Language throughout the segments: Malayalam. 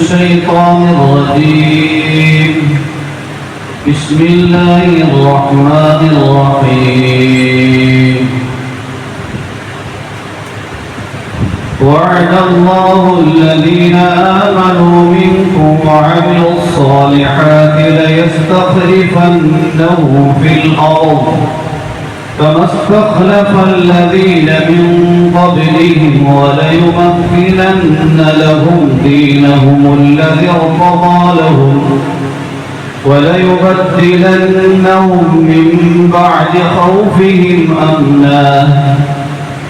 الشيطان الرجيم. بسم الله الرحمن الرحيم. وعد الله الذين آمنوا منكم وعملوا الصالحات ليستخلفنه في الأرض. كما استخلف الذين من قبلهم وليمكنن لهم دينهم الذي ارتضى لهم وليبدلنهم من بعد خوفهم أمنا.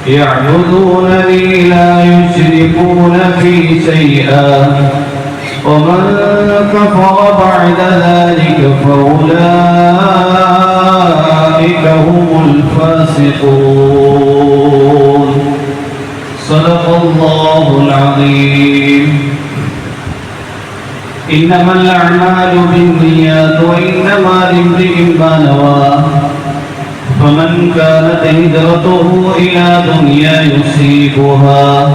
يعبدونني لا يشركون في شيئا. ومن كفر بعد ذلك فأولئك هم الفاسقون. صدق الله العظيم. إنما الأعمال بالنيات وإنما لامرئ ما نوى. فمن كانت هجرته إلى دنيا يصيبها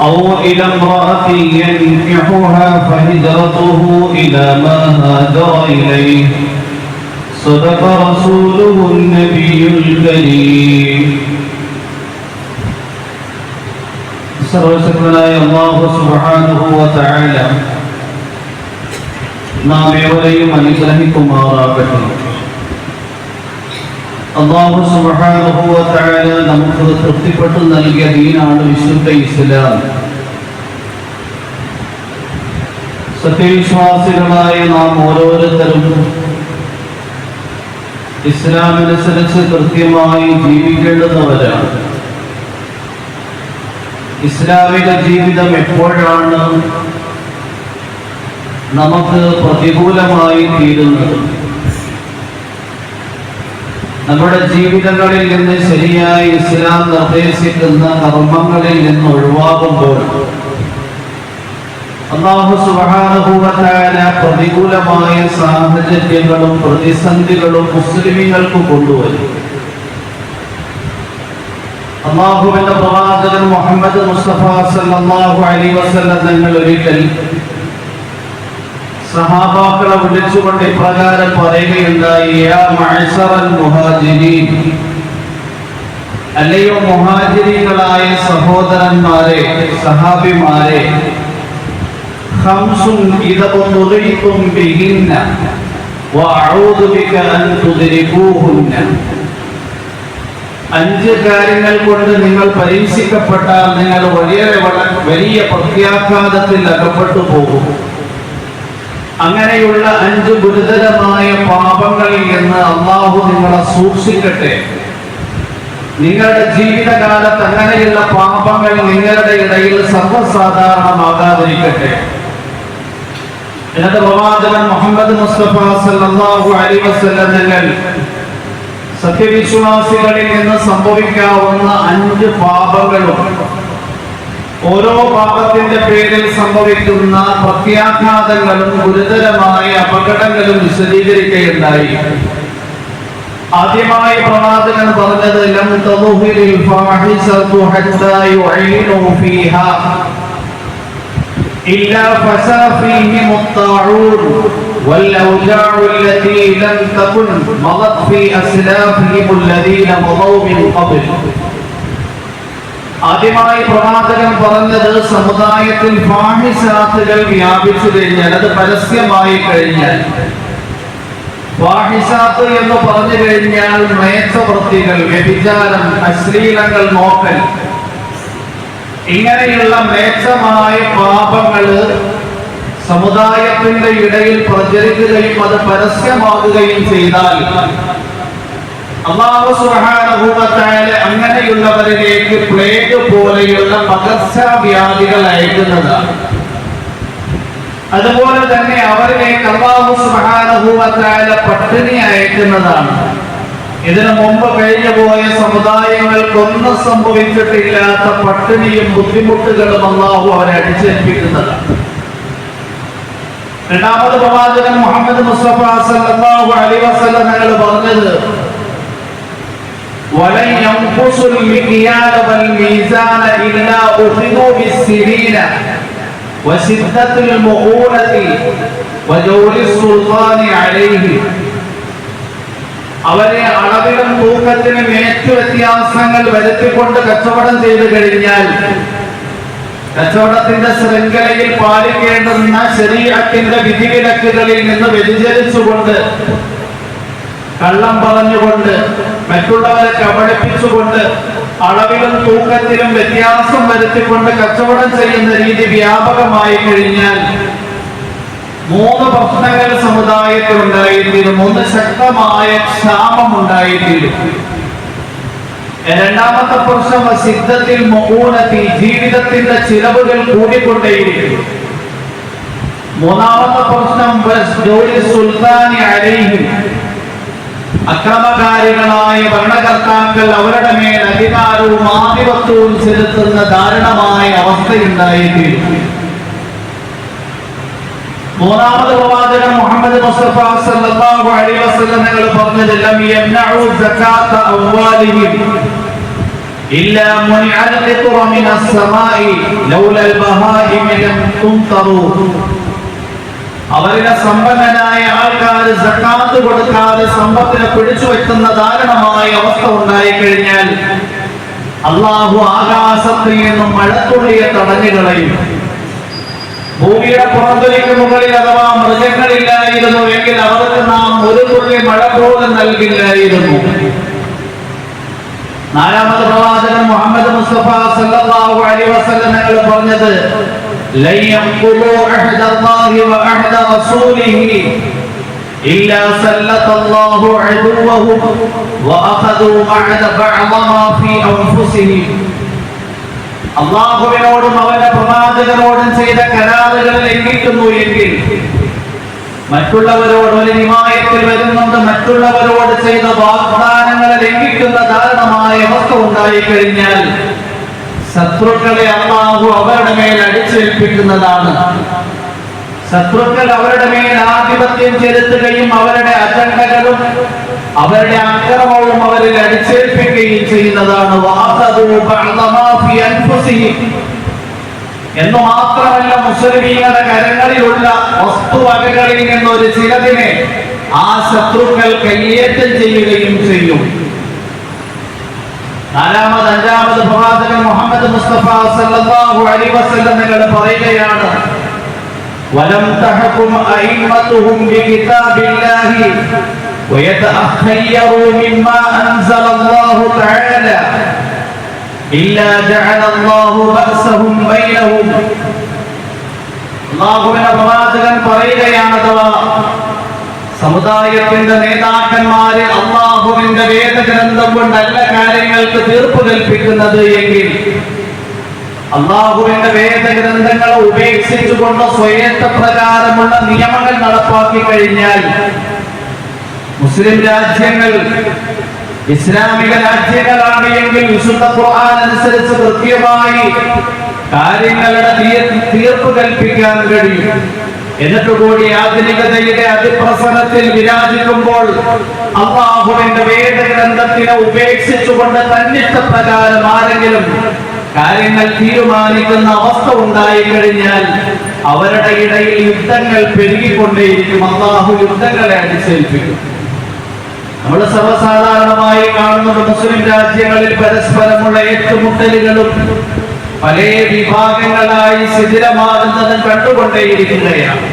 أو إلى امرأة ينكحها فهجرته إلى ما هاجر إليه. صدق رسوله النبي الكريم സർവശക്തനായ അള്ളാഹു സുബ്ഹാനഹു വ തആല നാം ഏവരെയും അനുഗ്രഹിക്കുമാറാകട്ടെ അള്ളാഹു സുബ്ഹാനഹു വ തആല നമുക്ക് തൃപ്തിപ്പെട്ടു നൽകിയ ദീനാണ് വിശുദ്ധ ഇസ്ലാം സത്യവിശ്വാസികളായ നാം ഓരോരുത്തരും ഇസ്ലാമനുസരിച്ച് കൃത്യമായി ജീവിക്കേണ്ടുന്നവരാണ്. ഇസ്ലാമിക ജീവിതം എപ്പോഴാണ് നമുക്ക് പ്രതികൂലമായി തീരുന്നത്? നമ്മുടെ ജീവിതങ്ങളിൽ നിന്ന് ശരിയായി ഇസ്ലാം നിർദ്ദേശിക്കുന്ന കർമ്മങ്ങളിൽ നിന്ന് ഒഴിവാകുമ്പോൾ അള്ളാഹു സുബാനുഭൂവത്തായ പ്രതികൂലമായ സാഹചര്യങ്ങളും പ്രതിസന്ധികളും മുസ്ലിമീങ്ങൾക്ക് കൊണ്ടുവരും. അള്ളാഹുവിന്റെ പ്രവാചകൻ മുഹമ്മദ് മുസ്തഫ സല്ലല്ലാഹു അലൈഹി വസല്ലം തങ്ങൾ ഒരിക്കൽ സഹാബാക്കളെ വിളിച്ചുകൊണ്ട് ഇപ്രകാരം പറയുകയുണ്ടായി മുഹാജിരീൻ അല്ലയോ മുഹാജിരികളായ സഹോദരന്മാരെ സഹാബിമാരെ ഖംസുൻ ഇദബതുഗൈതും ബിഹിന്ന വഅഊദു ബിക അൻ തുദ്രികൂഹുന്ന അഞ്ച് കാര്യങ്ങൾ കൊണ്ട് നിങ്ങൾ പരീക്ഷിക്കപ്പെട്ടാൽ നിങ്ങൾ വലിയ വലിയ പ്രത്യാഘാതത്തിൽ അകപ്പെട്ടു പോകും. അങ്ങനെയുള്ള അഞ്ച് ഗുരുതരമായ പാപങ്ങളിൽ നിന്ന് അള്ളാഹു നിങ്ങളെ സൂക്ഷിക്കട്ടെ. നിങ്ങളുടെ ജീവിതകാലത്ത് അങ്ങനെയുള്ള പാപങ്ങൾ നിങ്ങളുടെ ഇടയിൽ സർവസാധാരണമാകാതിരിക്കട്ടെ. എന്നിട്ട് പ്രവാചകൻ മുഹമ്മദ് മുസ്തഫ സല്ലല്ലാഹു അലൈഹി വസല്ലം തങ്ങൾ സത്യവിശ്വാസികളിൽ നിന്ന് സംഭവിക്കാവുന്ന അഞ്ച് പാപങ്ങളും ഓരോ പാപത്തിന്റെ പേരിൽ സംഭവിക്കുന്ന പ്രത്യാഘാതങ്ങളും ഗുരുതരമായ അപകടങ്ങളും വിശദീകരിക്കുകയുണ്ടായി. ആദ്യമായി പ്രവാചകൻ പറഞ്ഞത് ലം തദുഹിരിൽ ഫാഹിസതു ഹത്താ യുഈനു ഫീഹാ. إلا فسى فيهم الطاعون والأوجاع التي لم تكن مضت في أسلافهم الذين مضوا من قبل ആദ്യമായി പ്രവാചകൻ പറഞ്ഞത് സമുദായത്തിൽ ഫാഹിസാത്തുകൾ വ്യാപിച്ചു കഴിഞ്ഞാൽ അത് പരസ്യമായി കഴിഞ്ഞാൽ ഫാഹിസാത്ത് എന്ന് പറഞ്ഞു കഴിഞ്ഞാൽ മേച്ചവൃത്തികൾ വ്യഭിചാരം അശ്ലീലങ്ങൾ നോക്കൽ ഇങ്ങനെയുള്ള മേച്ചമായ പാപങ്ങൾ സമുദായത്തിന്റെ ഇടയിൽ പ്രചരിക്കുകയും അത് പരസ്യമാകുകയും ചെയ്താൽ അങ്ങനെയുള്ളവരിലേക്ക് പ്ലേഗ് പോലെയുള്ള പകർച്ചവ്യാധികൾ അയക്കുന്നതാണ്. അതുപോലെ തന്നെ അവരിലേക്ക് അള്ളാഹു തആല പട്ടിണി അയക്കുന്നതാണ്. ഇതിനു മുമ്പ് കഴിഞ്ഞു പോയ സമുദായങ്ങൾക്കൊന്നും സംഭവിച്ചിട്ടില്ലാത്ത പട്ടിണിയും ബുദ്ധിമുട്ടുകളും അള്ളാഹു അവരെ അടിച്ചേൽപ്പിക്കുന്നത് രണ്ടാമത് പ്രവാചകൻ മുഹമ്മദ് മുസ്തഫ സല്ലല്ലാഹു അലൈഹി പറഞ്ഞത് വലൻ ഇല്ലാ ഉഖിദു അവരെ അളവിലും തൂക്കത്തിനും ഏറ്റു വ്യത്യാസങ്ങൾ വരുത്തിക്കൊണ്ട് കച്ചവടം ചെയ്തു കഴിഞ്ഞാൽ കച്ചവടത്തിന്റെ ശൃംഖലയിൽ പാലിക്കേണ്ടുന്ന ശരീരത്തിന്റെ വിധിവിലക്കുകളിൽ നിന്ന് വ്യതിചലിച്ചുകൊണ്ട് കള്ളം പറഞ്ഞുകൊണ്ട് മറ്റുള്ളവരെ കബളിപ്പിച്ചുകൊണ്ട് അളവിലും തൂക്കത്തിലും വ്യത്യാസം വരുത്തിക്കൊണ്ട് കച്ചവടം ചെയ്യുന്ന രീതി വ്യാപകമായി കഴിഞ്ഞാൽ മൂന്ന് പ്രശ്നങ്ങൾ സമുദായത്തിൽ ഉണ്ടായിത്തീരും ഒന്ന് ശക്തമായ ക്ഷാമം ഉണ്ടായിത്തീരും രണ്ടാമത്തെ പ്രശ്നം സിദ്ധത്തിൽ മൗനത്തി ജീവിതത്തിന്റെ ചിലവുകൾ കൂടിക്കൊണ്ടേയിരിക്കും മൂന്നാമത്തെ പ്രശ്നം സുൽത്താനി അലൈഹിം. അക്രമകാരികളായ ഭരണകർത്താക്കൾ അവരുടെ മേൽ അധികാരവും ആധിപത്യവും ചെലുത്തുന്ന ദാരുണമായ അവസ്ഥയുണ്ടായിത്തീരും. മൂന്നാമത് പ്രവാചകൻ മുഹമ്മദ് മുസ്തഫ സല്ലല്ലാഹു അലൈഹി വസല്ലം തങ്ങൾ പറഞ്ഞത് ലം യംനഉ സകാത അവ്വാലിഹിം ഇല്ലാ മുനിഅൽ ഖിത്ര മിന സമാഇ ലൗല അൽ ലം തുംതറു. അവരുടെ സമ്പന്നനായ ആൾക്കാർ സക്കാത്ത് കൊടുക്കാതെ സമ്പത്തിനെ പിടിച്ചു വെക്കുന്ന ദാരുണമായ അവസ്ഥ ഉണ്ടായി കഴിഞ്ഞാൽ അള്ളാഹു ആകാശത്തിൽ നിന്നും മഴത്തുള്ളിയെ തടഞ്ഞു കളയും ഭൂമിയുടെ പുറത്തൊലിക്ക് മുകളിൽ അഥവാ മൃഗങ്ങളില്ലായിരുന്നു എങ്കിൽ അവർക്ക് നാം ഒരു തുള്ളി മഴ പോലും നൽകില്ലായിരുന്നു. നാലാമത് പ്രവാചകൻ മുഹമ്മദ് മുസ്തഫ സല്ലല്ലാഹു അലൈഹി വസല്ലം ഞങ്ങൾ പറഞ്ഞത് ലൻ യഖുലു അഹദ അല്ലാഹി വ അഹദ റസൂലിഹി ഇല്ലാ സല്ലല്ലാഹു അലൈഹി വ അഖദു മഅദ ബഅദ മാ ഫീ അൻഫുസിഹിം. അള്ളാഹുവിനോടും അവന്റെ പ്രവാചകനോടും ചെയ്ത കരാറുകൾ ലംഘിക്കുന്നു എങ്കിൽ മറ്റുള്ളവരോട് ഒരു നിമായത്തിൽ വരുന്നുണ്ട് മറ്റുള്ളവരോട് ചെയ്ത വാഗ്ദാനങ്ങൾ ലംഘിക്കുന്ന ദാരുണമായ അവസ്ഥ ഉണ്ടായി കഴിഞ്ഞാൽ ശത്രുക്കളെ അള്ളാഹു അവരുടെ മേൽ അടിച്ചേൽപ്പിക്കുന്നതാണ്. ശത്രുക്കൾ അവരുടെ മേൽ ആധിപത്യം ചെലുത്തുകയും അവരുടെ അജണ്ടകളും അവരുടെ അക്രമവും അവരിൽ അടിച്ചേൽപ്പിക്കുകയും ചെയ്യുന്നതാണ്. എന്ന് മാത്രമല്ല മുസ്ലിമീങ്ങളുടെ കരങ്ങളിലുള്ള വസ്തുവകകളിൽ നിന്നൊരു ചിലതിനെ ആ ശത്രുക്കൾ കയ്യേറ്റം ചെയ്യുകയും ചെയ്യും. നാലാമത് അഞ്ചാമത് പ്രവാചകൻ മുഹമ്മദ് മുസ്തഫ സല്ലല്ലാഹു അലൈഹി വസല്ലം നിങ്ങൾ പറയുകയാണ് വലം തഹകും ഐമതുഹും ബികിതാബില്ലാഹി الله ويتخيروا مما أنزل الله تعالى إلا جعل الله بأسهم بينهم അള്ളാഹുവിന്റെ പ്രവാചകൻ പറയുകയാണ് അഥവാ സമുദായത്തിന്റെ നേതാക്കന്മാര് അള്ളാഹുവിന്റെ വേദഗ്രന്ഥം കൊണ്ടല്ല കാര്യങ്ങൾക്ക് തീർപ്പ് കൽപ്പിക്കുന്നത് എങ്കിൽ അള്ളാഹുവിന്റെ വേദഗ്രന്ഥങ്ങളെ ഉപേക്ഷിച്ചുകൊണ്ട് സ്വയത്ത പ്രകാരമുള്ള നിയമങ്ങൾ നടപ്പാക്കി കഴിഞ്ഞാൽ മുസ്ലിം രാജ്യങ്ങൾ ഇസ്ലാമിക രാജ്യങ്ങളാണ് എങ്കിൽ വിശുദ്ധ ഖുർആൻ അനുസരിച്ച് കൃത്യമായി കാര്യങ്ങളുടെ തീർ- തീർപ്പ് കൽപ്പിക്കാൻ കഴിയും. എന്നിട്ട് കൂടി ആധുനികതയുടെ അതിപ്രസരത്തിൽ വിരാജിക്കുമ്പോൾ അള്ളാഹുവിന്റെ വേദഗ്രന്ഥത്തിനെ ഉപേക്ഷിച്ചുകൊണ്ട് തന്നിട്ട പ്രകാരം ആരെങ്കിലും കാര്യങ്ങൾ തീരുമാനിക്കുന്ന അവസ്ഥ ഉണ്ടായി കഴിഞ്ഞാൽ അവരുടെ ഇടയിൽ യുദ്ധങ്ങൾ പെരുകിക്കൊണ്ടേയിരിക്കും. അള്ളാഹു യുദ്ധങ്ങളെ അടിച്ചേൽപ്പിക്കും. നമ്മൾ സർവസാധാരണമായി കാണുന്നത് മുസ്ലിം രാജ്യങ്ങളിൽ പരസ്പരമുള്ള ഏറ്റുമുട്ടലുകളും പല വിഭാഗങ്ങളായി ശിഥിലമാകുന്നതും കണ്ടുകൊണ്ടേയിരിക്കുകയാണ്.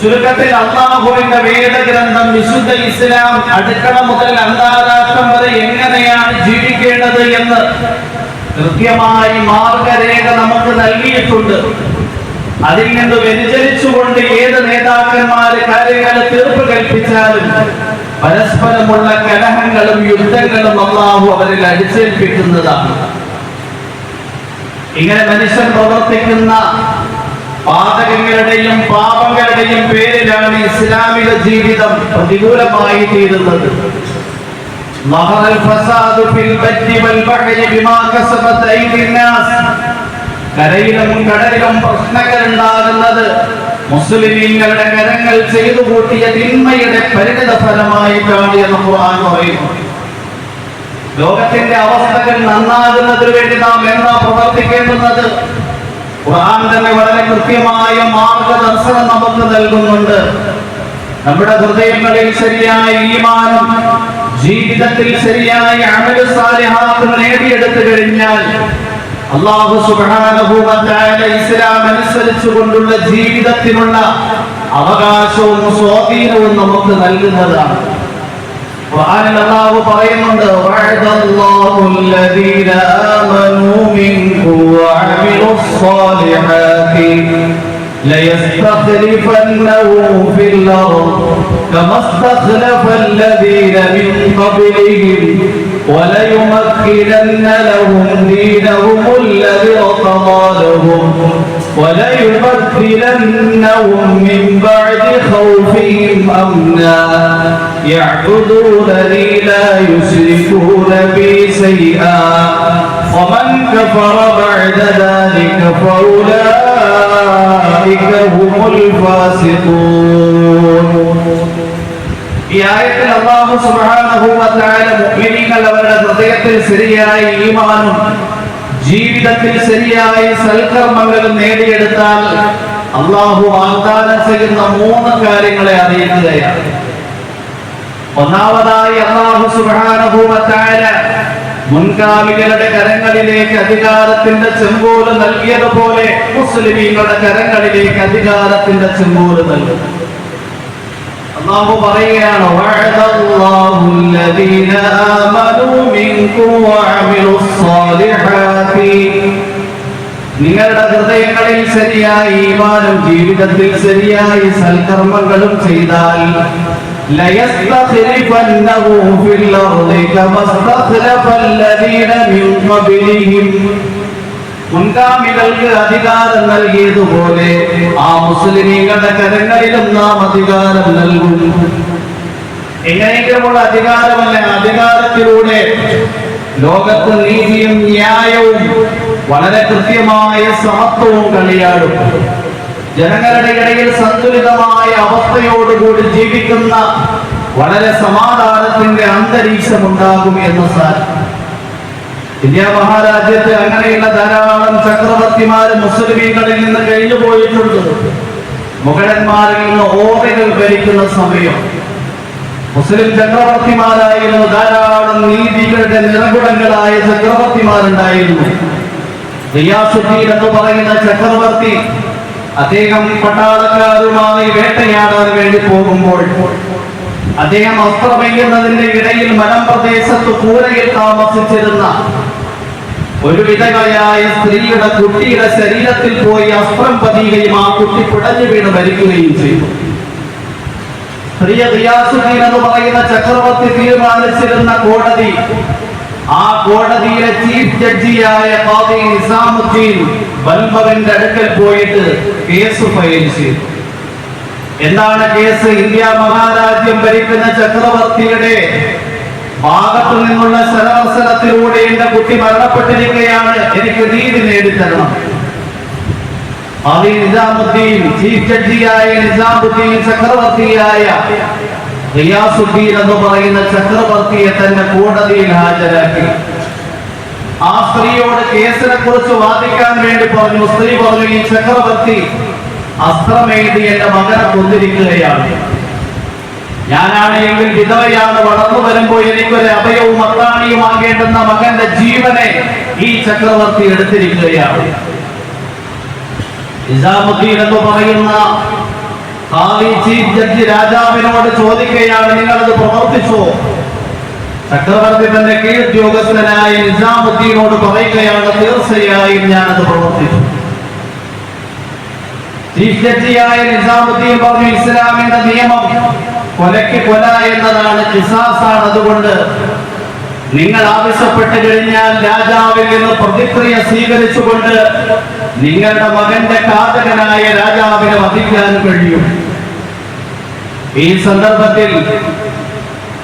ചുരുക്കത്തിൽ അള്ളാഹുവിന്റെ വേദഗ്രന്ഥം വിശുദ്ധ ഇസ്ലാം അടുക്കള മുതൽ അന്താരാഷ്ട്രം വരെ എങ്ങനെയാണ് ജീവിക്കേണ്ടത് എന്ന് കൃത്യമായി മാർഗരേഖ നമുക്ക് നൽകിയിട്ടുണ്ട്. അതിൽ നിന്ന് വ്യതിചരിച്ചുകൊണ്ട് ഏത് നേതാക്കന്മാര് കാര്യങ്ങളെ തീർപ്പ് കൽപ്പിച്ചാലും പരസ്പരമുള്ള കലഹങ്ങളും യുദ്ധങ്ങളും അള്ളാഹു അവരിൽ അടിച്ചേൽപ്പിക്കുന്നതാണ്. ഇങ്ങനെ മനുഷ്യൻ പ്രവർത്തിക്കുന്ന പാതകങ്ങളുടെയും പാപങ്ങളുടെയും പേരിലാണ് ഇസ്ലാമിക ജീവിതം പ്രതികൂലമായി തീരുന്നത്. കരയിലും കടലിലും പ്രശ്നങ്ങൾ ഉണ്ടാകുന്നത് മുസ്ലിമീങ്ങളുടെ കരങ്ങൾ ചെയ്തു കൂട്ടിയ തിന്മയുടെ പരിണിത ഫലമായിട്ടാണ് എന്ന് ഖുർആൻ പറയുന്നു. ലോകത്തിന്റെ അവസ്ഥകൾ നന്നാകുന്നതിന് വേണ്ടി നാം എന്താ പ്രവർത്തിക്കേണ്ടുന്നത്? ഖുർആൻ തന്നെ വളരെ കൃത്യമായ മാർഗദർശനം നമുക്ക് നൽകുന്നുണ്ട്. നമ്മുടെ ഹൃദയങ്ങളിൽ ശരിയായ ഈമാനം ജീവിതത്തിൽ ശരിയായ അമല സാലിഹാത്തും നേടിയെടുത്തു കഴിഞ്ഞാൽ അള്ളാഹു സുബ്ഹാനഹു വ തആല ഇസ്ലാം അനുസരിച്ചുകൊണ്ടുള്ള ജീവിതത്തിനുള്ള അവകാശവും സ്വാധീനവും നമുക്ക് നൽകുന്നതാണ് ഖുർആനിൽ അല്ലാഹു പറയുന്നുണ്ട് വഅദല്ലാഹു അല്ലദീന ആമനൂ മിൻകും വഅമിലുസ് സ്വാലിഹാത്തി ليستخلفنهم في الأرض كما استخلف الذين من قبلهم وليمكنن لهم دينهم الذي ارتضى لهم وليبدلنهم من بعد خوفهم أمنا. يعبدونني لا يشركون بي شيئا. ومن كفر بعد ذلك فأولئك هم الفاسقون. ആയത്തിൽ അല്ലാഹു സുബ്ഹാനഹു വ തആല മുഅ്മിനീങ്ങൾ അവരുടെ ഹൃദയത്തിൽ ശരിയായ ഈമാനും ജീവിതത്തിൽ ശരിയായ സൽക്കർമ്മങ്ങളും നേടിയെടുത്താൽ അള്ളാഹു വാഗ്ദാനം ചെയ്യുന്ന മൂന്ന് കാര്യങ്ങളെ അറിയിക്കുകയാണ്. ഒന്നാമതായി അള്ളാഹു സുബ്ഹാനഹു വ തആല മുൻഗാമികളുടെ കരങ്ങളിലേക്ക് അധികാരത്തിന്റെ ചെമ്പോൽ നൽകിയതുപോലെ മുസ്ലിമീങ്ങളുടെ കരങ്ങളിലേക്ക് അധികാരത്തിന്റെ ചെമ്പോൽ നൽകും അള്ളാഹു പറയുകയാണ് വഅദല്ലാഹു അല്ലദീന ആമനൂ മിൻകും വഅമിലുസ് സ്വാലിഹാത്തി നിങ്ങളുടെ ഹൃദയങ്ങളിൽ ശരിയായി ഈമാനും ജീവിതത്തിൽ ശരിയായി സൽക്കർമ്മങ്ങളും ചെയ്താൽ ലയസ്തഖ്ലിഫന്നഹു ഫിൽ അർദി കമാ ഇസ്തഖ്ലഫ അല്ലദീന മിൻ ഖബ്ലിഹിം. മുൻഗാമികൾക്ക് അധികാരം നൽകിയതുപോലെ ആ മുസ്ലിമീങ്ങളുടെ കരങ്ങളിലും നാം അധികാരം നൽകും. എങ്ങനെയെങ്കിലുമുള്ള അധികാരമല്ല അധികാരത്തിലൂടെ ലോകത്ത് നീതിയും ന്യായവും വളരെ കൃത്യമായ സമത്വവും കളിയാടും. ജനങ്ങളുടെ ഇടയിൽ സന്തുലിതമായ അവസ്ഥയോടുകൂടി ജീവിക്കുന്ന വളരെ സമാധാനത്തിന്റെ അന്തരീക്ഷം ഉണ്ടാകും എന്ന് സാർ ഇന്ത്യ മഹാരാജ്യത്ത് അങ്ങനെയുള്ള ധാരാളം ചക്രവർത്തിമാര് മുസ്ലിമീങ്ങളിൽ നിന്ന് കഴിഞ്ഞു പോയിട്ടുണ്ട്. മുഗളന്മാരിൽ നിന്ന് ഓറകൾ ഭരിക്കുന്ന സമയം. മുസ്ലിം ചക്രവർത്തിമാരായിരുന്നു ധാരാളം നീതികളുടെ നിറകുടങ്ങളായ ചക്രവർത്തിമാരുണ്ടായിരുന്നു. റിയാസുദ്ദീൻ എന്ന് പറയുന്ന ചക്രവർത്തി അദ്ദേഹം പട്ടാളക്കാരുമായി വേട്ടയാടാൻ വേണ്ടി പോകുമ്പോൾ അദ്ദേഹം അസ്ത്രമെയ്യുന്നതിന്റെ ഇടയിൽ മലമ്പ്രദേശത്ത് കൂരയിൽ താമസിച്ചിരുന്ന ഒരു വിധവയായ സ്ത്രീയുടെ കുട്ടിയുടെ ശരീരത്തിൽ പോയി അസ്ത്രം പതിയുകയും ആ കുട്ടി പിടഞ്ഞു വീണ് മരിക്കുകയും ചെയ്തു. എന്ന് പറയുന്ന ചക്രവർത്തി തീരുമാനിച്ചിരുന്ന കോടതി ആ കോടതിയിലെ ചീഫ് ജഡ്ജിയായ ഖാദി നിസാമുദ്ദീൻ ബൽബവിന്റെ അടുക്കൽ പോയിട്ട് കേസ് ഫയൽ ചെയ്തു. എന്താണ് കേസ്? ഇന്ത്യ മഹാരാജ്യം ഭരിക്കുന്ന ചക്രവർത്തിയുടെ ഭാഗത്തു നിന്നുള്ള സരവസരത്തിലൂടെ എന്റെ കുട്ടി മരണപ്പെട്ടിരിക്കുകയാണ്. എനിക്ക് നീതി നേടിത്തരണം. ആദി നിസാമുദ്ദീൻ ചീഫ് ജഡ്ജിയായ നിസാമുദ്ദീൻ ചക്രവർത്തിയായ റിയാസുദ്ദീൻ എന്ന് പറയുന്ന ചക്രവർത്തിയെ തന്നെ കോടതിയിൽ ഹാജരാക്കി. ആ സ്ത്രീയോട് കേസിനെ കുറിച്ച് വാദിക്കാൻ വേണ്ടി പറഞ്ഞു. സ്ത്രീ പറഞ്ഞു ഈ ചക്രവർത്തി അസ്ത്രമേന്തി എന്റെ മകനെ കൊന്നിരിക്കുകയാണ്. ഞാനാണ് എങ്കിൽ വിധവയാണ്. വളർന്നു വരുമ്പോൾ എനിക്കൊരു അഭയവും അത്താണിയുമാകേണ്ടുന്ന മകന്റെ ജീവനെ ഈ ചക്രവർത്തി എടുത്തിരിക്കുകയാണ്. നിസാമുദ്ദീൻ എന്ന് പറയുന്ന ചീഫ് ജഡ്ജി രാജാവിനോട് ചോദിക്കുകയാണ് നിങ്ങളത് പ്രവർത്തിച്ചോ? ചക്രവർത്തി തന്റെ കീഴുദ്യോഗസ്ഥനായ നിസാമുദ്ദീനോട് പറയുകയാണ് തീർച്ചയായും ഞാനത് പ്രവർത്തിച്ചു. ചീഫ് ജഡ്ജിയായ നിസാമുദ്ദീൻ പറഞ്ഞു ഇസ്ലാമിന്റെ നിയമം കൊലയ്ക്ക് കൊല എന്നതാണ് കിസാസാണ് അതുകൊണ്ട് നിങ്ങൾ ആവശ്യപ്പെട്ട് കഴിഞ്ഞാൽ രാജാവിൽ നിന്ന് പ്രതിക്രിയ സ്വീകരിച്ചുകൊണ്ട് നിങ്ങളുടെ മകന്റെ കാതകനായ രാജാവിനെ വധിക്കാൻ കഴിയും. ഈ സന്ദർഭത്തിൽ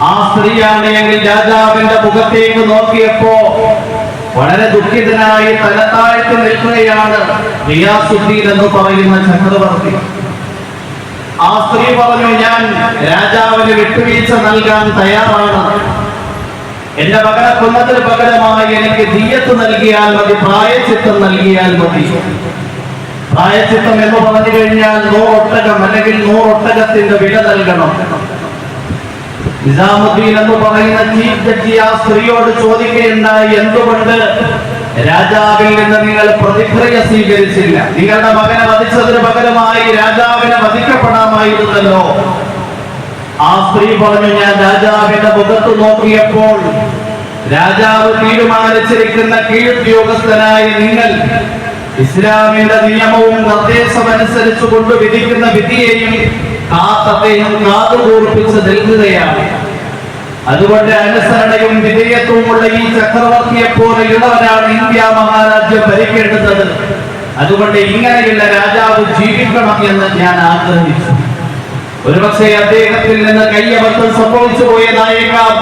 ആ സ്ത്രീയാണ് എങ്കിൽ രാജാവിന്റെ മുഖത്തേക്ക് നോക്കിയപ്പോ വളരെ ദുഃഖിതനായി തലത്താഴ്ത്തി നിൽക്കുകയാണ് റിയാസുദ്ദീൻ എന്ന് പറയുന്ന ചക്രവർത്തി. ആ സ്ത്രീ പറഞ്ഞു ഞാൻ രാജാവിന് വിട്ടുവീഴ്ച നൽകാൻ തയ്യാറാണ്. എന്റെ മകനെ കൊല്ലത്തിന് പകരമായി എനിക്ക് ദീയത്ത് നൽകിയാൽ മതി പ്രായച്ചിത്തം നൽകിയാൽ മതി. പ്രായച്ചിത്തം എന്ന് പറഞ്ഞു കഴിഞ്ഞാൽ നൂറൊട്ടകം അല്ലെങ്കിൽ നൂറൊട്ടകത്തിന്റെ വില നൽകണം. നിസാമുദ്ദീൻ എന്ന് പറയുന്ന ചീഫ് ജഡ്ജി ആ സ്ത്രീയോട് ചോദിക്കുകയുണ്ടായി എന്തുകൊണ്ട് രാജാവിൽ നിന്ന് നിങ്ങൾ പ്രതിക്രിയ സ്വീകരിച്ചില്ല. നിങ്ങളുടെ മകനെ വധിച്ചതിന് പകരമായി രാജാവിനെ വധിക്കപ്പെടാമായിരുന്നല്ലോ. ആ സ്ത്രീ പറഞ്ഞു ഞാൻ രാജാവിന്റെ മുഖത്ത് നോക്കിയപ്പോൾ രാജാവ് തീരുമാനിച്ചിരിക്കുന്ന കീഴുദ്യോഗസ്ഥനായ നിങ്ങൾ ഇസ്ലാമിന്റെ നിയമവും നിർദ്ദേശം കൊണ്ട് വിധിക്കുന്ന വിധിയെയും കാത്തത്തെയും കാതുകൂർപ്പിച്ച് നൽകുകയാണ് അതുകൊണ്ട് അനുസരണയും വിധേയത്വമുള്ള ഈ ചക്രവർത്തിയെ പോലെ ഉള്ളവരാണ് ഇന്ത്യ മഹാരാജ്യം ഭരിക്കേണ്ടത്. അതുകൊണ്ട് ഇങ്ങനെയുള്ള രാജാവ് ജീവിക്കണം എന്ന് ഞാൻ ആഗ്രഹിച്ചു. ഒരുപക്ഷെ അദ്ദേഹത്തിൽ നിന്ന് കയ്യബദ്ധം സംഭവിച്ചു പോയതായേക്കാം.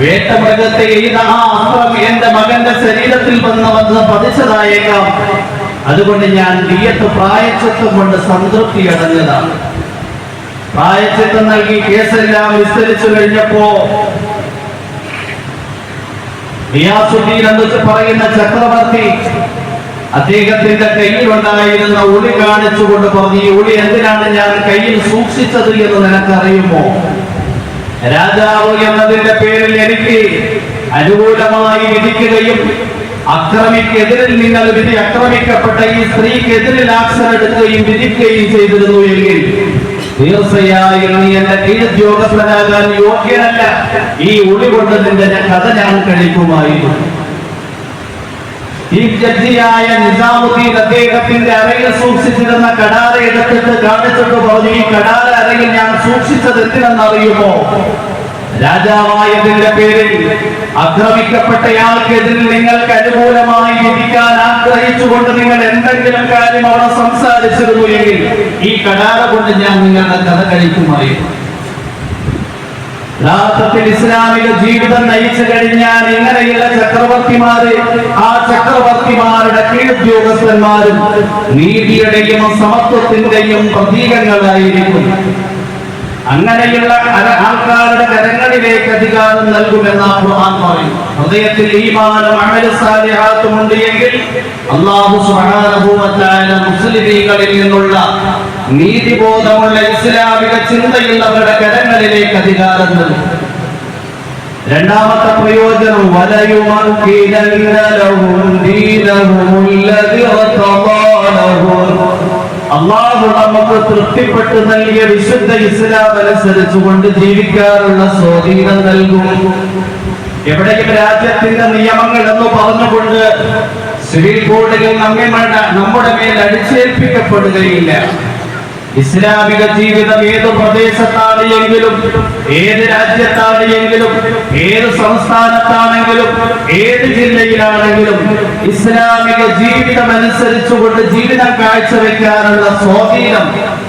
വേട്ടമൃഗത്തെ എയ്ത ആ അസ്ത്രം എന്റെ മകന്റെ ശരീരത്തിൽ വന്ന് വന്ന് പതിച്ചതായേക്കാം. അതുകൊണ്ട് ഞാൻ നീയത്ത് പ്രായച്ചത്വം കൊണ്ട് സംതൃപ്തി അടഞ്ഞതാണ്. പ്രായച്ചത്വം നൽകി കേസെല്ലാം വിസ്തരിച്ചു കഴിഞ്ഞപ്പോ നിയാസുദ്ദീൻ എന്ന് പറയുന്ന ചക്രവർത്തി അദ്ദേഹത്തിന്റെ കയ്യിലുണ്ടായിരുന്ന ഉളി കാണിച്ചുകൊണ്ട് പറഞ്ഞു ഈ ഉളി എന്തിനാണ് ഞാൻ കയ്യിൽ സൂക്ഷിച്ചത് എന്ന് നിനക്കറിയുമോ? രാജാവ് എന്നതിന്റെ പേരിൽ എനിക്ക് അനുകൂലമായി വിധിക്കുകയും അക്രമിക്കെതിരിൽ നിങ്ങൾ വിധി അക്രമിക്കപ്പെട്ട ഈ സ്ത്രീക്കെതിരിൽ ആക്ഷൻ എടുക്കുകയും വിധിക്കുകയും ചെയ്തിരുന്നു എങ്കിൽ തീർച്ചയായും നീ എന്റെ കീഴുദ്യോഗസ്ഥനാകാൻ യോഗ്യനല്ല. ഈ ഉളി കൊണ്ട് നിന്റെ കഥ ഞാൻ കഴിക്കുമായിരുന്നു. ഈ ജഡ്ജിയായ നിസാമുദ്ദീൻ അദ്ദേഹത്തിന്റെ അറയിൽ സൂക്ഷിച്ചിരുന്ന കടാര എടുത്തിട്ട് കാണിച്ചിട്ട് പറഞ്ഞു ഈ കടാര അറയിൽ ഞാൻ സൂക്ഷിച്ചത് എന്തിനെന്ന് അറിയുമോ? രാജാവായതിന്റെ പേരിൽ ആക്രമിക്കപ്പെട്ടയാൾക്കെതിരിൽ നിങ്ങൾക്ക് അനുകൂലമായി വിധിക്കാൻ ആഗ്രഹിച്ചുകൊണ്ട് നിങ്ങൾ എന്തെങ്കിലും കാര്യം അവിടെ സംസാരിച്ചിരുന്നു എങ്കിൽ ഈ കടാര കൊണ്ട് ഞാൻ നിങ്ങളുടെ കഥ കഴിക്കുമായിരുന്നു യഥാർത്ഥത്തിൽ ഇസ്ലാമിക ജീവിതം നയിച്ചു കഴിഞ്ഞാൽ ഇങ്ങനെയുള്ള ചക്രവർത്തിമാര് ആ ചക്രവർത്തിമാരുടെ കീഴുദ്യോഗസ്ഥന്മാരും നീതിയുടെയും സമത്വത്തിന്റെയും പ്രതീകങ്ങളായിരിക്കും. അങ്ങനെയുള്ള ആൾക്കാരുടെ കരങ്ങളിലേക്ക് അധികാരം നൽകുമെന്ന് ഹൃദയത്തിൽ ഈമാനും അമല സാലിഹാത്തും അല്ലാഹു സുബ്ഹാനഹു നിന്നുള്ള നീതിബോധമുള്ള ഇസ്ലാമിക ചിന്തയുള്ളവരുടെ കരങ്ങളിലേക്ക് അധികാരം നൽകും. രണ്ടാമത്തെ പ്രയോജനം ലഹും അള്ളാഹു നമുക്ക് തൃപ്തിപ്പെട്ട് നൽകിയ വിശുദ്ധ ഇസ്ലാം അനുസരിച്ചുകൊണ്ട് ജീവിക്കാനുള്ള സ്വാധീനം നൽകും. എവിടെയും രാജ്യത്തിന്റെ നിയമങ്ങൾ എന്ന് പറഞ്ഞുകൊണ്ട് സിവിൽ കോഡുകൾ നമ്മെ നമ്മുടെ മേൽ അടിച്ചേൽപ്പിക്കപ്പെടുകയില്ല. ഇസ്ലാമിക ജീവിതം ഏത് പ്രദേശത്താണ് എങ്കിലും ഏത് രാജ്യത്താണ് എങ്കിലും ഏത് സംസ്ഥാനത്താണെങ്കിലും ഏത് ജില്ലയിലാണെങ്കിലും ഇസ്ലാമിക ജീവിതം അനുസരിച്ചുകൊണ്ട് ജീവിതം കാഴ്ചവെക്കാനുള്ള സ്വാധീനം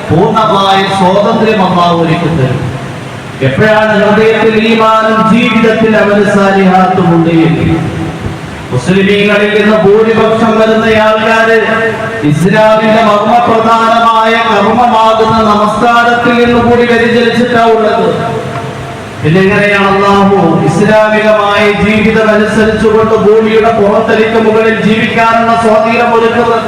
പൂർണമായ സ്വാതന്ത്ര്യം അള്ളാഹു ഒരുക്കി തരും. എപ്പോഴാണ് ഹൃദയത്തിൽ ഈമാനും ജീവിതത്തിൽ അവന് എങ്കിൽ മുസ്ലിമീങ്ങളിൽ നിന്ന് ഭൂരിപക്ഷം വരുന്ന ആൾക്കാര് ഇസ്ലാമിന്റെ മർമ്മപ്രധാനമായ കർമ്മമാകുന്ന നമസ്കാരത്തിൽ നിന്ന് കൂടി വ്യതിചലിച്ചിട്ടാ ഉള്ളത്. പിന്നെങ്ങനെയാണ് അള്ളാഹു ഇസ്ലാമികമായ ജീവിതം അനുസരിച്ചുകൊണ്ട് ഭൂമിയുടെ പുറത്തലിക്ക് മുകളിൽ ജീവിക്കാനുള്ള സ്വാധീനം ഒരുക്കുന്നത്?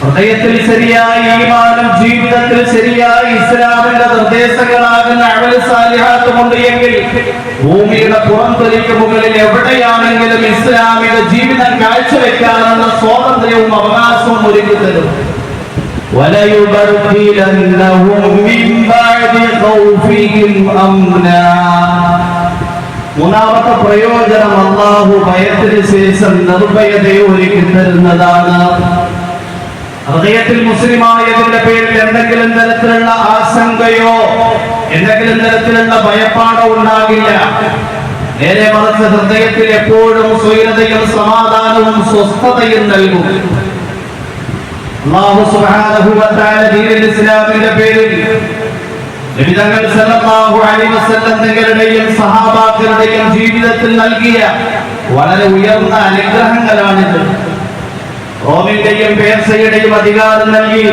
ഹൃദയത്തിൽ ശരിയായ ഈമാനം ജീവിതത്തിൽ ശരിയായ ഇസ്ലാമിന്റെ നിർദ്ദേശങ്ങളാകുന്ന അമൽ സാലിഹാത്തുമുണ്ട് എങ്കിൽ ഭൂമിയുടെ പുറംതൊലിക്ക് മുകളിൽ എവിടെയാണെങ്കിലും ഇസ്ലാമിക ജീവിതം കാഴ്ചവെക്കാനുള്ള സ്വാതന്ത്ര്യവും അവകാശവും ഒരുക്കി തരും وليبدلنهم من بعد خوفهم أمنا മൂന്നാമത്തെ പ്രയോജനം അള്ളാഹു ഭയത്തിന് ശേഷം നിർഭയതയെ ഒരുക്കി തരുന്നതാണ് ഹൃദയത്തിൽ മുസ്ലിമായതിന്റെ പേരിൽ എന്തെങ്കിലും തരത്തിലുള്ള ആശങ്കയോ എന്തെങ്കിലും തരത്തിലുള്ള ഭയപ്പാടോ ഉണ്ടാകില്ല നേരെ മറിച്ച് ഹൃദയത്തിൽ എപ്പോഴും സ്വൈരതയും സമാധാനവും സ്വസ്ഥതയും നൽകും അല്ലാഹു സുബ്ഹാനഹു വ തആല ദീനുൽ ഇസ്ലാമിന്റെ പേരിൽ നബിതങ്ങൾ സല്ലല്ലാഹു അലൈഹി വസല്ലം തങ്ങളുടെയും സഹാബാക്കളുടെയും ജീവിതത്തിൽ നൽകിയ വളരെ ഉയർന്ന അനുഗ്രഹങ്ങളാണിത്. റോമിന്റെയും പേർസയുടെയും അധികാരം നൽകി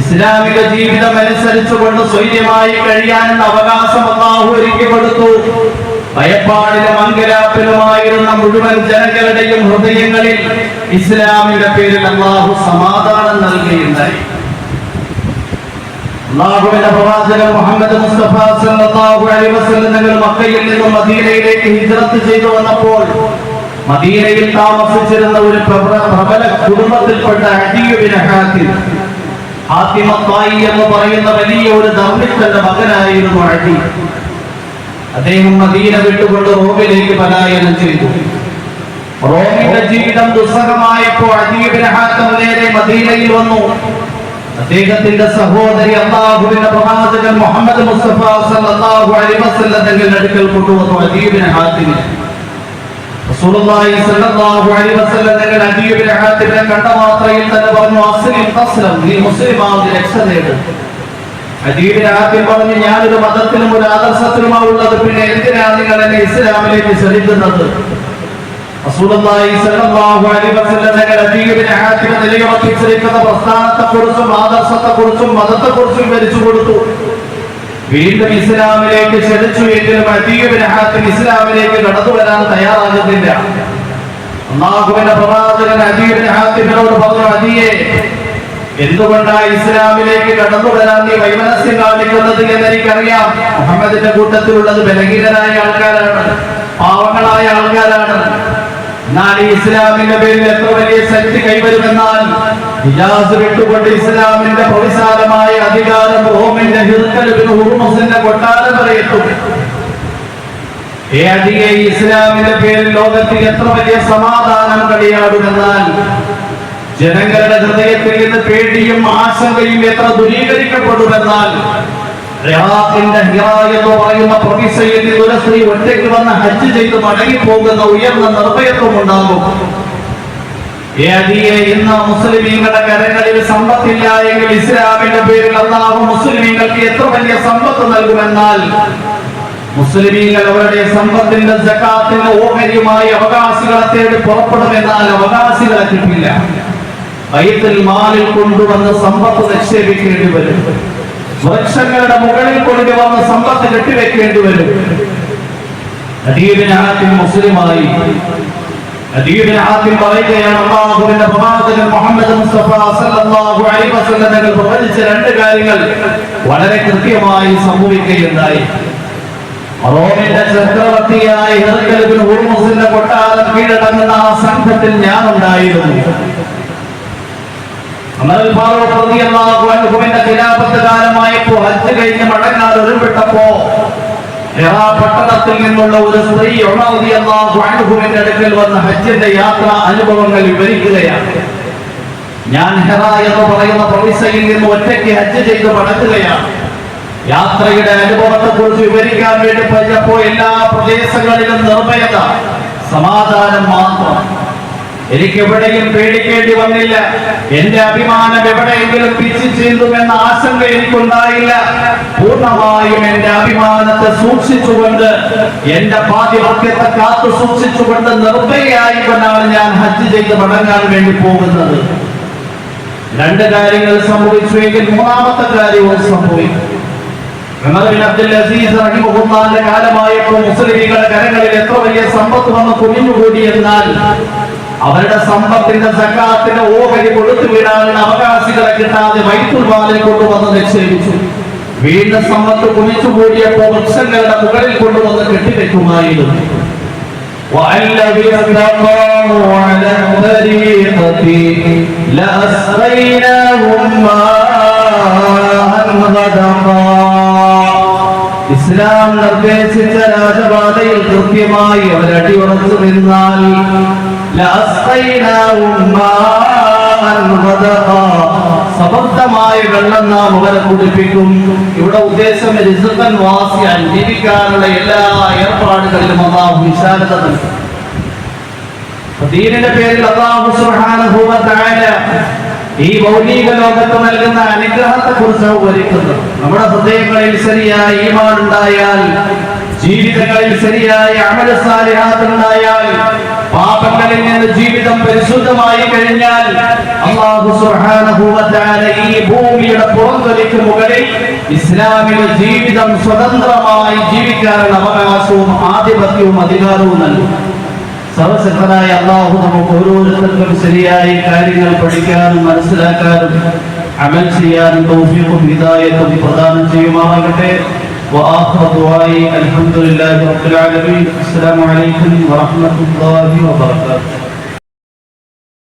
ഇസ്ലാമിക ജീവിതം അനുസരിച്ചുകൊണ്ട് സ്വൈര്യമായി കഴിയാനുള്ള അവകാശം അള്ളാഹു ഒരുക്കി കൊടുത്തു ഭയപ്പാടിലും അങ്കലാപ്പിലുമായിരുന്ന മുഴുവൻ ജനങ്ങളുടെയും ഹൃദയങ്ങളിൽ ഇസ്ലാമിന്റെ പേരിൽ അള്ളാഹു സമാധാനം നൽകിയുണ്ടായി. അള്ളാഹുവിന്റെ പ്രവാചകൻ മുഹമ്മദ് മുസ്തഫ സല്ലല്ലാഹു അലൈഹി വസല്ലം മക്കയിൽ നിന്നും മദീനയിലേക്ക് മദീനയിൽ താമസിച്ചിരുന്ന ഒരു പ്രബല കുടുംബത്തിൽപ്പെട്ട അദീബിന് ഹാത്തിം എന്ന് പറയുന്ന വലിയ ഒരു ധർമ്മിത്തന്റെ മകനായിരുന്നു അടി അദ്ദേഹം മദീന വിട്ടുകൊണ്ട് റോമിലേക്ക് പലായനം ചെയ്തു. റോമിന്റെ ജീവിതം ദുസ്സഹമായപ്പോൾ നേരെ മദീനയിൽ വന്നു. അദ്ദേഹത്തിന്റെ സഹോദരി അള്ളാഹുവിന്റെ പ്രവാചകൻ മുഹമ്മദ് മുസ്തഫ സല്ലല്ലാഹു അലൈഹി വസല്ലം തങ്ങളുടെ അടുക്കൽ കൊണ്ടുവന്നു അജീബിനെ ഹാത്തിമിനെ റസൂലുള്ളാഹി സല്ലല്ലാഹു അലൈഹി വസല്ലം തങ്ങൾ അജീബിനെ ഹാത്തിനെ കണ്ട മാത്രയിൽ തന്നെ പറഞ്ഞു അസ്ലിം തസ്ലം നീ മുസ്ലിമാവുന്ന രക്ഷ നേട്. അദീബിന് ഹാത്തിം പറഞ്ഞു ഞാനൊരു മതത്തിലും ഒരു ആദർശത്തിനുമാണ് ഉള്ളത്. പിന്നെ എന്തിനാ നിങ്ങൾ എന്നെ ഇസ്ലാമിലേക്ക് ക്ഷണിക്കുന്നത്? പ്രസ്ഥാനത്തെക്കുറിച്ചും ആദർശത്തെക്കുറിച്ചും മതത്തെക്കുറിച്ചും വിവരിച്ചു കൊടുത്തു. വീണ്ടും ഇസ്ലാമിലേക്ക് ക്ഷണിച്ചു എങ്കിലും ഹാത്തിം ഇസ്ലാമിലേക്ക് കടന്നു വരാൻ തയ്യാറാകുന്നില്ല. അള്ളാഹുവിന്റെ പ്രവാചകൻ അദീബിന് ഹാത്തിമിനോട് പറഞ്ഞു അദിയെ എന്തുകൊണ്ടാണ് ഇസ്ലാമിലേക്ക് കടന്നു വരാൻ നീ വൈമനസ്യം കാണിക്കുന്നത് എന്ന് എനിക്കറിയാം. മുഹമ്മദിന്റെ കൂട്ടത്തിലുള്ളത് ബലഹീനരായ ആൾക്കാരാണ് പാവങ്ങളായ ആൾക്കാരാണ്. എന്നാൽ ഈ ഇസ്ലാമിന്റെ പേരിൽ എത്ര വലിയ ശക്തി കൈവരുമെന്നാൽ ഇജാസ് വിട്ടുകൊണ്ട് ഇസ്ലാമിന്റെ പ്രവിശാലമായ അധികാരം റോമിന്റെ ഹിർക്കലിന് ഹുർമസിന്റെ കൊട്ടാരം അധികെ ഇസ്ലാമിന്റെ പേരിൽ ലോകത്തിൽ എത്ര വലിയ സമാധാനം കളിയാടുമെന്നാൽ ജനങ്ങളുടെ ഹൃദയത്തിൽ നിന്ന് പേടിയും ആശങ്കയും എത്ര ദൂരീകരിക്കപ്പെടുമെന്നാൽ ഇറാഖിന്റെ ഹിറ എന്ന് പറയുന്ന പ്രവിശ്യയിൽ നിന്ന് ഒരു സ്ത്രീ ഒറ്റയ്ക്ക് വന്ന് ഹജ്ജ് ചെയ്ത് മടങ്ങിപ്പോകുന്ന ഉയർന്ന നിർഭയത്വം ഉണ്ടാകും. ഇന്ന് മുസ്ലിമീങ്ങളുടെ കരങ്ങളിൽ സമ്പത്തില്ല എങ്കിൽ ഇസ്ലാമിന്റെ പേരിൽ അള്ളാഹു മുസ്ലിമീങ്ങൾക്ക് എത്ര വലിയ സമ്പത്ത് നൽകുമെന്നാൽ മുസ്ലിമീങ്ങൾ അവരുടെ സമ്പത്തിന്റെ ജക്കാത്തിന്റെ ഓഹരിയുമായി അവകാശികളെ തേടി പുറപ്പെടുമെന്നാൽ അവകാശികളെ കിട്ടില്ല. വൈത്തിൽ മാലിൽ കൊണ്ടുവന്ന് സമ്പത്ത് നിക്ഷേപിക്കേണ്ടി വരും. വൃക്ഷങ്ങളുടെ മുകളിൽ കൊണ്ടുവന്ന് സമ്പത്ത് കെട്ടിവെക്കേണ്ടി വരും. അദീബിന് മുസ്ലിമായി. മുഹമ്മദ് മുസ്തഫ സല്ലല്ലാഹു അലൈഹി രണ്ട് കാര്യങ്ങൾ വളരെ കൃത്യമായി സംഭവിക്കുകയുണ്ടായി. ചക്രവർത്തിയായ കൊട്ടാരം കീഴടങ്ങുന്ന ആ സംഘത്തിൽ ഞാൻ ഉണ്ടായിരുന്നു ഖിലാഫത്ത് കാലമായപ്പോൾ ഹജ്ജ് കഴിഞ്ഞ് മടങ്ങാതെ ഒരുവിട്ടപ്പോ ഹിറാ പട്ടണത്തിൽ നിന്നുള്ള ഒരു സ്ത്രീ അൻഹുവിന്റെ അടുക്കൽ വന്ന് ഹജ്ജിന്റെ യാത്രാ അനുഭവങ്ങൾ വിവരിക്കുകയാണ്. ഞാൻ ഹെറ എന്ന് പറയുന്ന പ്രവിശയിൽ നിന്ന് ഒറ്റയ്ക്ക് ഹജ്ജ് ചെയ്ത് മടക്കുകയാണ് യാത്രയുടെ അനുഭവത്തെ കുറിച്ച് വിവരിക്കാൻ വേണ്ടി പറഞ്ഞപ്പോ എല്ലാ പ്രദേശങ്ങളിലും നിർഭയത സമാധാനം മാത്രം. എനിക്ക് എവിടെയും പേടിക്കേണ്ടി വന്നില്ല. എന്റെ അഭിമാനം എവിടെയെങ്കിലും പിച്ചു ചീന്തുമെന്ന ആശങ്ക എനിക്കുണ്ടായില്ല. പൂർണമായും എന്റെ അഭിമാനത്തെ സൂക്ഷിച്ചുകൊണ്ട് എന്റെ പാതിഭക്യത്തെ കാത്തു സൂക്ഷിച്ചുകൊണ്ട് നിർഭയായിക്കൊണ്ടാണ് ഞാൻ ഹജ്ജ് ചെയ്ത് മടങ്ങാൻ വേണ്ടി പോകുന്നത്. രണ്ട് കാര്യങ്ങൾ സംഭവിച്ചു എങ്കിൽ മൂന്നാമത്തെ കാര്യവും സംഭവിക്കും. കാലമായപ്പോൾ മുസ്ലിമീങ്ങളുടെ കരങ്ങളിൽ എത്ര വലിയ സമ്പത്ത് വന്ന് കുഞ്ഞുകൂടി എന്നാൽ അവരുടെ സമ്പത്തിന്റെ സക്കാത്തിന്റെ ഓഹരി കൊടുത്തു വിടാനുള്ള അവകാശികളെ കിട്ടാതെ വൈത്തുൽ മാലിൽ കൊണ്ടുവന്ന് നിക്ഷേപിച്ചു വീണ്ടും സമ്പത്ത് കുമിച്ചുകൂടിയപ്പോൾ വൃക്ഷങ്ങളുടെ മുകളിൽ കൊണ്ടുവന്ന് കെട്ടിവെക്കുമായിരുന്നു وأن لو استقاموا على الطريقة لأسقيناهم ماء غدقا ഇസ്ലാം നിർദ്ദേശിച്ച രാജപാതയിൽ കൃത്യമായി അവരടി ഉറച്ചു നിന്നാൽ സമൃദ്ധമായ വെള്ളം നാം അവരെ കുടിപ്പിക്കും. ഇവിടെ ഉദ്ദേശം റിസുഖൻ വാസിയാൻ ജീവിക്കാനുള്ള എല്ലാ ഏർപ്പാടുകളിലും അള്ളാഹു വിശാലത നൽകും ദീനിന്റെ പേരിൽ വ തആല ഈ ഭൗതിക ലോകത്ത് നൽകുന്ന അനുഗ്രഹത്തെ കുറിച്ച് വിവരിക്കുന്നു. നമ്മുടെ ഹൃദയങ്ങളിൽ ശരിയായ ഈമാൻ ഉണ്ടായാൽ ജീവിതങ്ങളിൽ ശരിയായ അമല സാലിഹാത്ത് ഉണ്ടായാൽ പാപങ്ങളിൽ നിന്ന് ജീവിതം പരിശുദ്ധമായി കഴിഞ്ഞാൽ അള്ളാഹു സുബ്ഹാനഹു വ ഈ ഭൂമിയുടെ പുറന്തലിക്ക് മുകളിൽ ഇസ്ലാമിക ജീവിതം സ്വതന്ത്രമായി ജീവിക്കാനുള്ള അവകാശവും ആധിപത്യവും അധികാരവും നൽകും. സർവശക്തനായ അള്ളാഹു നമുക്ക് ഓരോരുത്തർക്കും ശരിയായ കാര്യങ്ങൾ പഠിക്കാനും മനസ്സിലാക്കാനും അമൽ ചെയ്യാനും തൗഫീഖും ഹിദായത്തും പ്രദാനം ചെയ്യുമാറാകട്ടെ. وآخر دعائي الحمد لله رب العالمين. السلام عليكم ورحمة الله وبركاته.